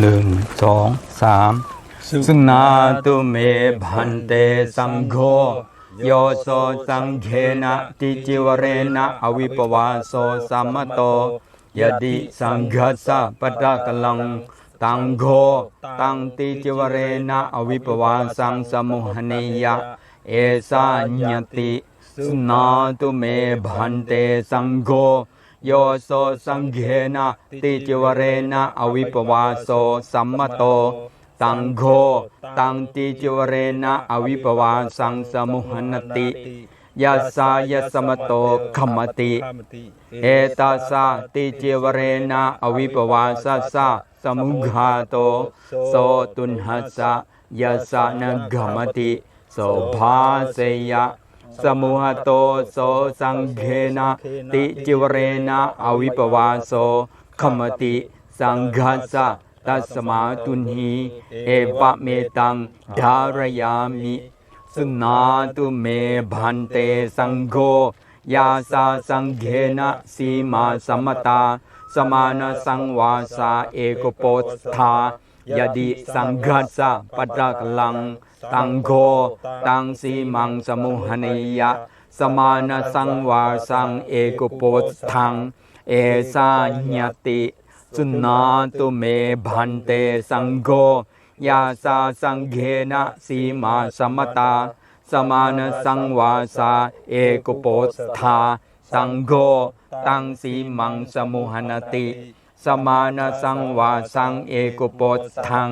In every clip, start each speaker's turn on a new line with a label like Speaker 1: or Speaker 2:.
Speaker 1: หนึ่งสองสามสุนาตุเมพันเตสังโฆโยโสสังเขนะติจิวเรนะอวิปวาโสสัมมโตยดิสังฆัสสะปะตะกลังตังโฆตังติจิวเรนะอวิปวาสังสมุหเนยะเอสาญญติสุนาตุเมพันเตสังโฆ โยโสสังเขนะติจิวเรนะอวิปวาโสสัมมโต ตังโฆตังติจิวเรนะอวิปวาสังสมุหนติยัสสายสมโตขมติ เอตัสสะติจวเรนะอวิปวาสัสสะสมุฆาโต โสตุนหัสสะยัสสะนกมติ โสภาเสยะ สมุหโตโสสังเขนะติจิวเรนะอวิปวาโสขมติสังฆัสสะตัสมาตุนหีเอปะเมตังดารยามิสุนาตุเมพันเตสังโฆยาสาสังเขนะสีมาสมตา สมานสังวาสาเอกโปสธา ยดิสังฆัสสะปัตตะกลัง ตังโฆตังสีมังสมุหนิยะ สมานะสังวาสังเอกโปสทัง เอสาญญติสุนาตุเมพันเตสังโฆยาสาสังเขนะสีมาสมตา สมานะสังวาสาเอกโปสธาสังโฆตังสีมังสมุหนติ สมานะสังวาสังเอกโปสทัง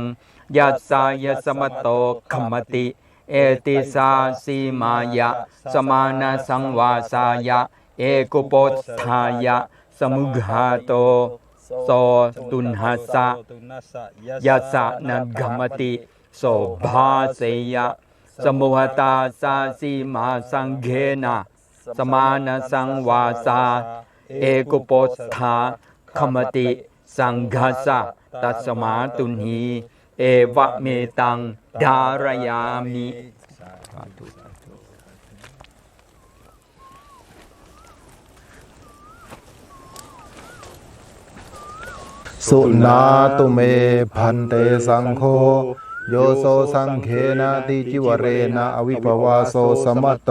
Speaker 1: ยัสสายสมโตขมติ เอติสาสีมายะ สมานะสังวาสายะ เอกุปตทายะ สมุฆาโตโสตุนหัสสะยัสสะนกมติโสภาเสยะ สมุหตาสาสีมาสังเขนะสมานะสังวาสา เอกุปตถา ขมติสังฆัสะตัสมาตุนีเอวะเมตังดารยามิ
Speaker 2: สุนาตุเมพันเตสังโฆโยโสสังเขนะติจิวเรนะอวิปวาโสสมตโต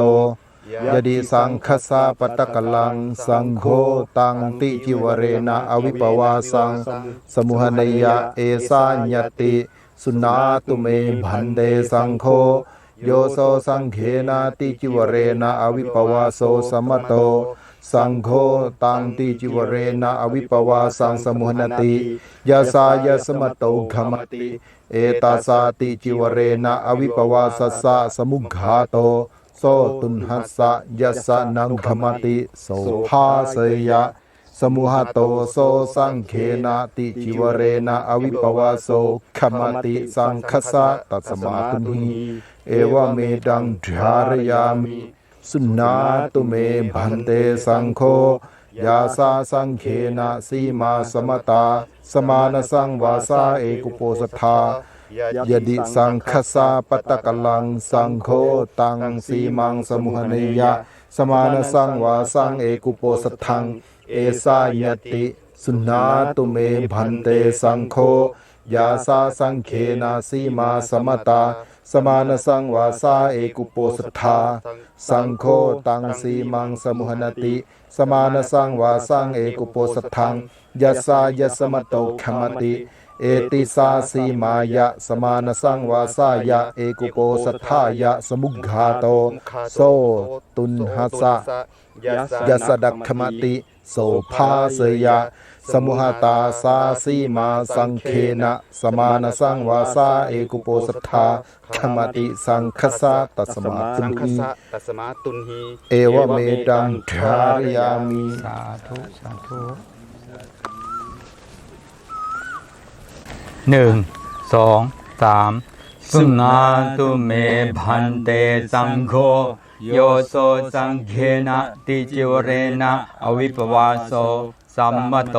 Speaker 2: ยดิสังคสาปตะกลัง สังโฆตังติจิวเรนะอวิปวาสัง สมุหเนยะเอสาญติ สุนาตุเมพันเตสังโฆโยโสสังเขนะติจิวเรนะอวิปวาโสสมตโตสังโฆตังติจิวเรนะอวิปวาสังสมุหนติยาสายสมตโตขมติ เอตาสาติจิวเรนะอวิปวาสัสสะสมุฆาโต โสตุนหัสสะยัสสะนังขมติโสภาเสยะ สมุหโตโสสังเขนะติจิวเรนะอวิปวาโสขมติสังคสะตัสมาตุนีเอวเมดังဓารยามิสุนาตุเมพันเตสังโฆยาสาสังเขนะสีมาสมตา สมานสังวาสาเอกุโปสทา ยดิสังคสาปตะกลังสังโฆตังสีมังสมุหเนยะ สมานสังวาสังเอกุโปสทัง เอสายติ สุนาตุเมพันเตสังโฆยาสาสังเขนะสีมาสมตา สมานสังวาสาเอกุโปสทาสังโฆตังสีมังสมุหนติ สมานสังวาสังเอกุโปสทังยัสสายสมโตขมติ เอติสาสีมายะ สมานสังวาสายะ เอกุโปสัทธายะ สมุฆาโต โซตุนหัสะยัสดักขมติ โสภาเสยะ สมุหตาสาสีมาสังเคนะ สมานสังวาสาเอกุโปสัทธาขมติสังคสะตัสมาตุ
Speaker 3: สังค
Speaker 2: นี
Speaker 3: สมาตุนหี
Speaker 2: เอวเมดังทารยามิ
Speaker 1: สาธุสาธุ หนึ่งสองสามสุนาตุเมพันเตสังโฆโยโสสังเขนะติจิวเรนะอวิปวาโสสัมมโต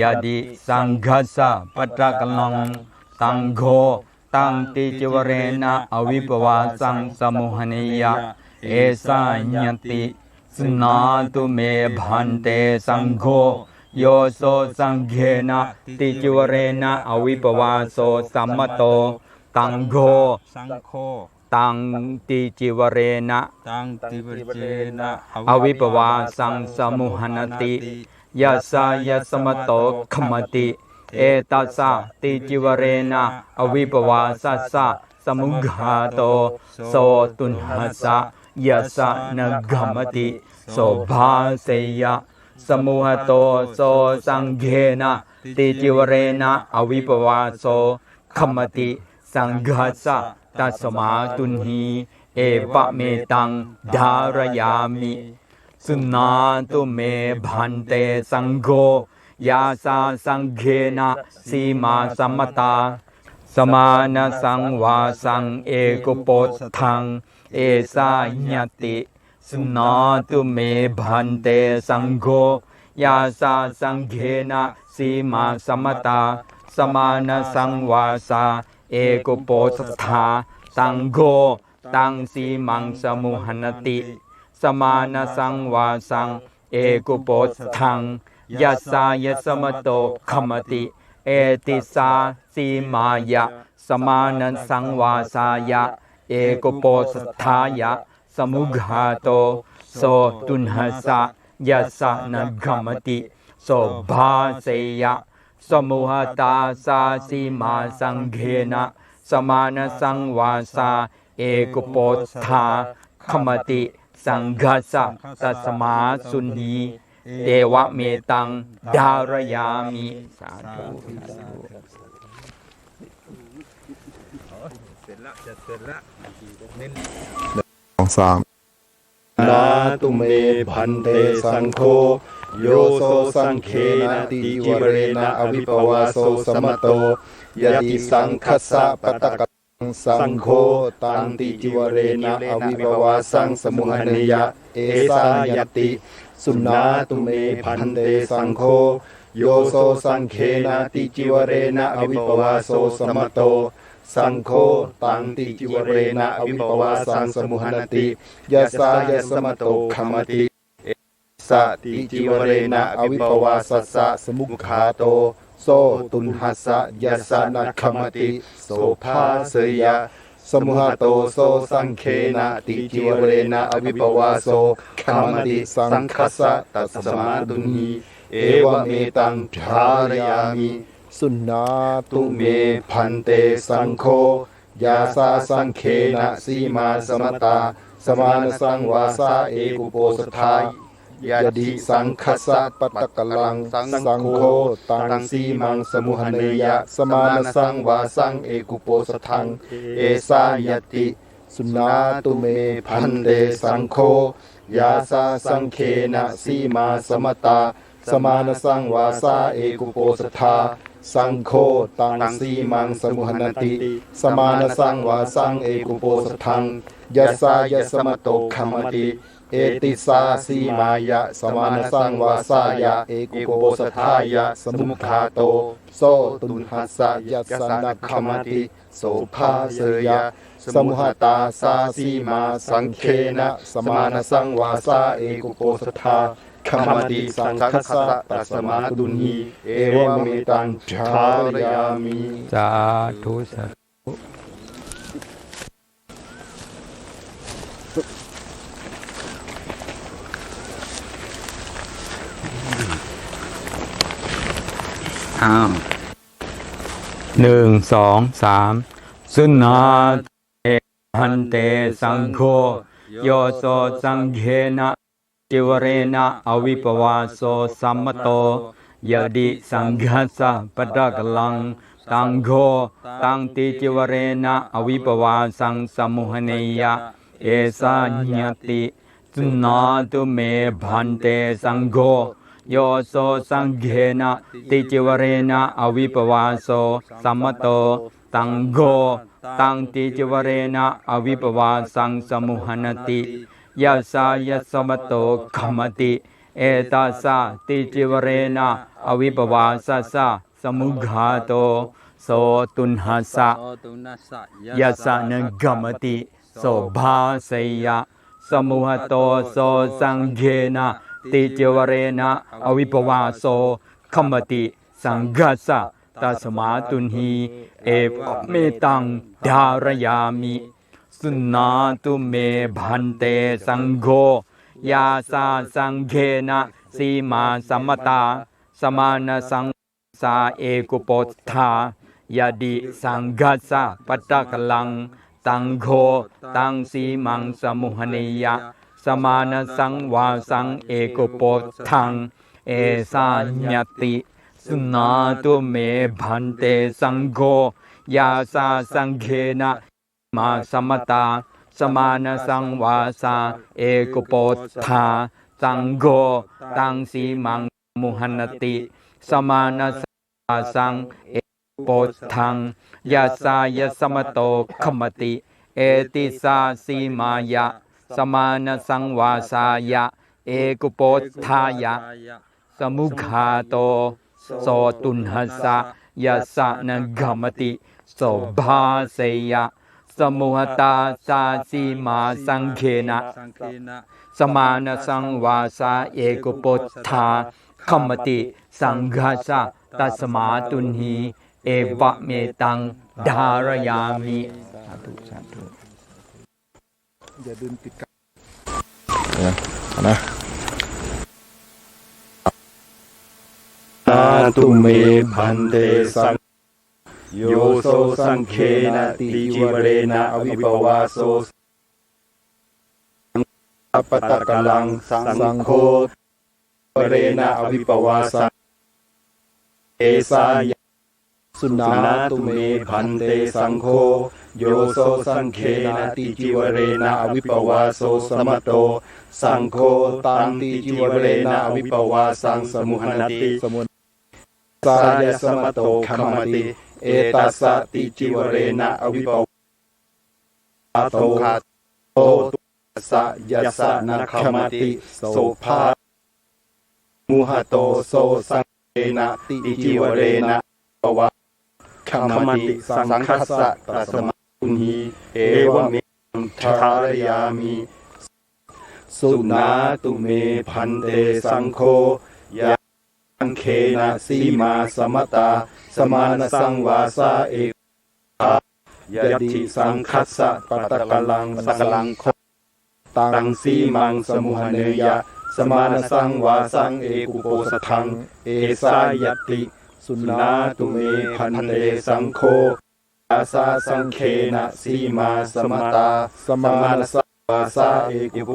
Speaker 1: ยดิสังฆัสะปัตะกลังสังโฆตังติจิวเรนะอวิปวาสังสมุหนิยะเอสาญญติสนาตุเมพันเตสังโฆ โยโสสังเขนะติจิวเรนะอวิปวาโสสัมมโต ตังโฆ
Speaker 3: สังโฆ
Speaker 1: ตังติจิวเรนะ
Speaker 3: ตังติวเจนะ
Speaker 1: อวิปวาสังสมุหนติยสสายสมโตขมติ เอตัสสะติจิวเรนะอวิปวาสัสสะสมุฆาโตโสตุนหัสสะยสสะนกมติโสภาเสยะ สมุหโตโสสังเฆนะติจิวเรนะอวิปวาโสขมติสังฆัสสะตัสมาตุนหีเอปะเมตังดารยามิสุนาตุเมพันเตสังโฆยาสาสังเขนะสีมาสัมมตา สมานะสังวาสังเอกุโปสทัง เอสาญติ สุนาตุเมพันเตสังโฆยาสาสังเขนะสีมาสมตา สมานะสังวาสา เอกโปสถาสังโฆตังสีมังสมุหนติ สมานะสังวาสัง เอกโปสทังยัสายสมโตขมติ เอติสาสีมายะ สมานันสังวาสายะ เอกโปสทายะ สมุฆาโตโสตุนหสะยัสะนัขมติโสภาเสยะ สมุหตาสาสีมาสังเขนะสมานสังวาสา เอกุโปสทาขมติสังฆัสสะตัสมาสุนีเตวะเมตัง ดารยามิ สาธุ
Speaker 3: เสร็จละจะเสร็จละเน้น
Speaker 2: สองสามนาตุเมพันเตสังโฆโยโสสังเคนะ สังโฆตังติจิวเรนะอวิปวาสังสมุหนติยัสยโสสังเคนะติจิวเรนะอวิปวาสสมตโตสังโฆตังติจิวเรนะอวิปวาสังสมุหนติยะสาสมโตขมติสติจิวเรนะอวิปวาสัสสะสมุขาโต โซตุนหัสสะยะสะนะขมติ โสภาเสยะสมุหโตโซสังเคนะติจิวเรนะอวิปวาโสขมติสังคัสะตัสมาตุนีเอวเมตังภารยามิ สุนาตุเมพันเตสังโฆยาสาสังเคนะสีมาสมตา สมานสังวาสาเอกุโปสทายยาดิสังคสะปตตกลังสังโฆตังสีมังสมุหเนยะ สมานสังวาสังเอกุโปสทัง เอสายติ สุนาตุเมพันเตสังโฆยาสาสังเคนะสีมาสมตา สมานสังวาสาเอกุโปสทา สังโฆตังสีมังสมุหนติ สมานสังวาสังเอกุโปสทังยัสายสมโตขมติ เอติสาสีมายะ สมานสังวาสายะ เอกุโปสทายะ สมุขาโต โซตุนหัสสะยัสสนะขมติ โสภาเสยะ สมุหตาสาสีมาสังเคนะ สมานสังวาสาเอกุโปสทา ขมติสังคัสสะตัสมาตุนีเอวเมตังภารยามิ
Speaker 1: สาธุสาธุอ้าวหนึ่งสองสามสุนาเตหันเตสังโฆโยโสสังเขนะ จิวเรนะอวิปวาโสสัมมโตยดิสังฆัสสะปะตะกลังตังโฆตังติจิวเรนะอวิปวาสังสมุหเนยะเอสาญติสุนาตุเมพันเตสังโฆโยโสสังเขนะติจิวเรนะอวิปวาโสสัมมโตตังโฆตังติจิวเรนะอวิปวาสังสมุหนติ ยัสายสมโตขมติ เอตัสสะติจิวเรนะอวิปวาสัสสะสมุฆาโต โสตุนหัสะ
Speaker 3: โอตุนัสสะ
Speaker 1: ยัสะนกมติโสภาเสยะ สมุหโตโสสังเขนะติจิวเรนะอวิปวาโสขมติสังกัสสะตัสมาตุนหีเอวเมตังดารยามิ สุนาตุเมพันเตสังโฆยาสาสังเขนะสีมาสัมมตา สมานะสังสาเอกุปตถายาดิสังกัสสะปัตตะกลัง ตังโฆตังสีมังสมุหนิยะ สมานะสังวาสังเอกุปตทัง เอสาญติสุนาตุเมพันเตสังโฆยาสาสังเขนะ มาสมตา สมานะสังวาสา เอกุปตถาสังโฆตังสีมังมุหันติ สมานะสังวาสัง เอกุปตทังยาสายสมโตขมติ เอติสาสีมายะ สมานะสังวาสายะ เอกุปตทายะ สมุขาโตโสตุนหัสสะยะสะนังกมติโสภาเสยะ สมุหตาสาสีมาสังเขนะ
Speaker 3: สังเคนะ
Speaker 1: สมานะสังวาสาเอกุปตถาขมติสังฆาสะตัสมาตุนหีเอวะเมตังดารยามิ
Speaker 2: สาธุสาธุอย่าดึงติดกันนะนะ
Speaker 4: นาตุเมพันเตสัง โยโสสังเคนะติจิวเรนะอวิปวาโสสัปตะกลังสังโฆเรนะอวิปวาสังเอสาย
Speaker 2: สุนา
Speaker 4: นา
Speaker 2: ตุเมพันเตสังโฆ
Speaker 4: โยโสสังเคนะติจิวเรนะอวิปวาโสสมตโต สังโฆตังติจิวเรนะอวิปวาสังสมุหนติ
Speaker 2: สมุน
Speaker 4: สายสมโตขมติ เอตัสสติจิวเรนะอวิปวาโตคาโตตุสะยัสะนะขมติโสภามุหโตโสสังเกนะติจิวเรนะปวะขมติสังคัสสะตัสมาุนีเอวเมทารยามิ สุนาตุเมพันเตสังโฆ งเคนะสีมาสมตา สมานสังวาสาเอกายะติสังคัสสะปัตตะกลังสักลังคตังสีมังสมุหเนยะ สมานสังวาสังเอกุโปสทัง เอสายติ สุนาตุเมพันเตสังโฆอาสาสังเคนะสีมาสมตา สมานสังวาสาเอกุโป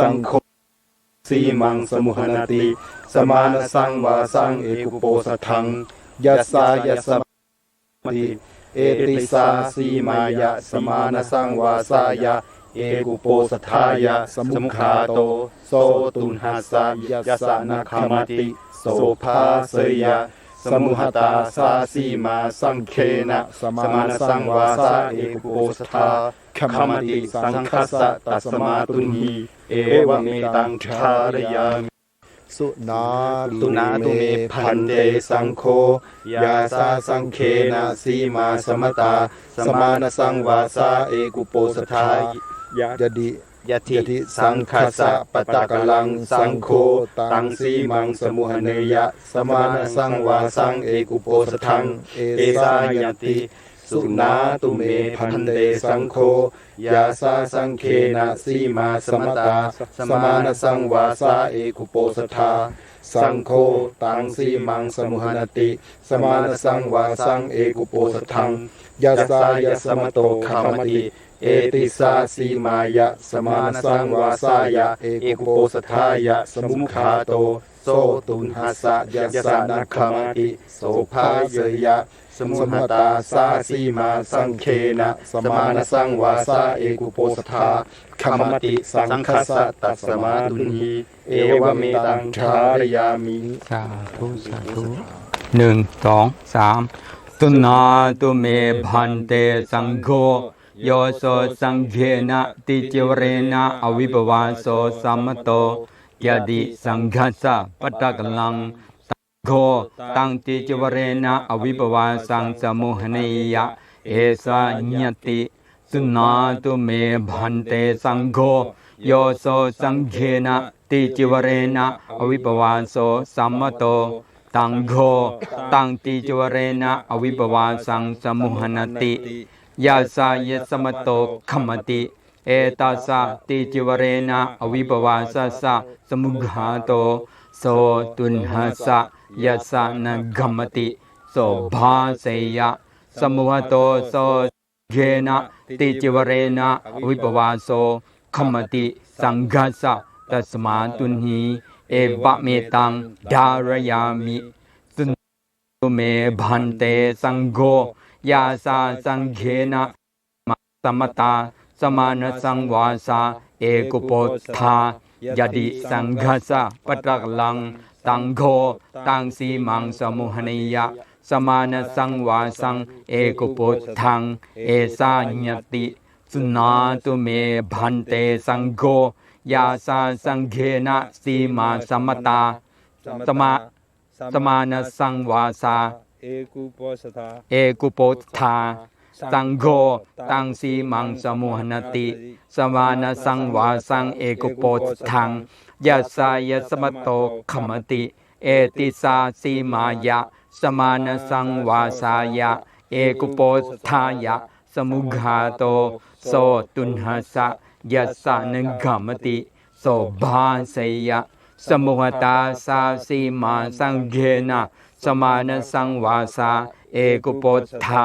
Speaker 4: สังโฆสีมังสมุหนติ สมานะสังวาสังเอกุโปสทังยัสสายัสสมติเอติสาสีมายะสมานะสังวาสายะ เอกุโปสทายะสมุขาโต โสตุนหัสสะยัสสนะคามติ โสภาเสยะสมุหตาสาสีมาสังเคนะสมานสังวาสาเอกุโปสทาขมติสังคัสสะตัสมาตุนีเอวเมตังทารยามิ
Speaker 2: สุนา
Speaker 4: ตุนาตุเมพันเตสังโฆยาสาสังเคนะสีมาสมตา สมานะสังวาสาเอกุโปสทายยะ
Speaker 2: ยดิ
Speaker 4: ยะทิสังคัสสะปะตะกะลังสังโฆตังสีมังสมุหเนยะ สมานะสังวาสังเอกุโปสทัง เอสายติ สุนาตุเมพันเตสังโฆยาสาสังเคนะสีมาสมตา สมานสังวาสาเอกุโปสทาสังโฆตังสีมังสมุหนติ สมานสังวาสังเอกุโปสทังยัสายสมโตคามติเอติสาสีมายะ สมานสังวาสายะ เอกุโปสทายะ สมุขาโตโสตุนหัสะยัสสะนะคามติ โสภาเสยะ สมุหตาสาสีมาสังเคนะสมานะสังวาสาเอกุโปสทาขมติสังคสะตัสมาตุนีเอวเมตังทารยามิ
Speaker 1: สาธุสาธุหนึ่งสองสามตุนาตุเมพันเตสังโฆโยโสสังเขนะติจิวเรนะอวิปวาโสสัมมโตยดิสังฆัสสะปัตตะกลัง โฆตังติจวเรนะอวิปวาสังสมุหเนยะเอสะญติสุนาตุเมพันเตสังโฆโยโสสังเขนะติจิวเรนะอวิปวาโสสัมมโต ตังโฆตังติจิวเรนะอวิปวาสังสมุหนติยาสายสมโตขมติ เอตัสสะติจิวเรนะอวิปวาสัสสะสมุฆาโตโสตุนหัสสะ ยัสสะนกัมมติโสภาเสยะ สมุหโตโสเกนะติจิวเรนะวิปวาโสขมติสังกัสสะตัสมาตุนหีเอวะเมตังดารยามิสุนตุเมพันเตสังโฆยาสาสังเขนะสมตาสมานสังวาสา เอกุปฏฐายดิสังกัสสะปตตกลัง ตังโฆตังสีมังสมุหนิยะ สมานะสังวาสัง เอกุปุถัง เอสาญญติ สุนาตุเมพันเตสังโฆยาสาสังเขนะสีมาสมตา สมาสมานะสังวาสา
Speaker 3: เอกุปสถา
Speaker 1: เอกุปุถา สังโฆตังสีมังสมุหนติสมานสังวาสังเอกุปุถังยัสายสมโตขมติ เอติสาสีมายะ สมานสังวาสายะ เอกุปฏทายะ สมุฆาโต โสตุนหสะยัสสะนึกขมติโสภาสยะ สมุหตาสาสีมาสังเกนะสมานสังวาสาเอกุปฏทา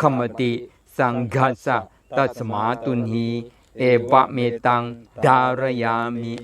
Speaker 1: ขมติสังกัสสะตัสมาตุนหีเอวะเมตังดารยามิ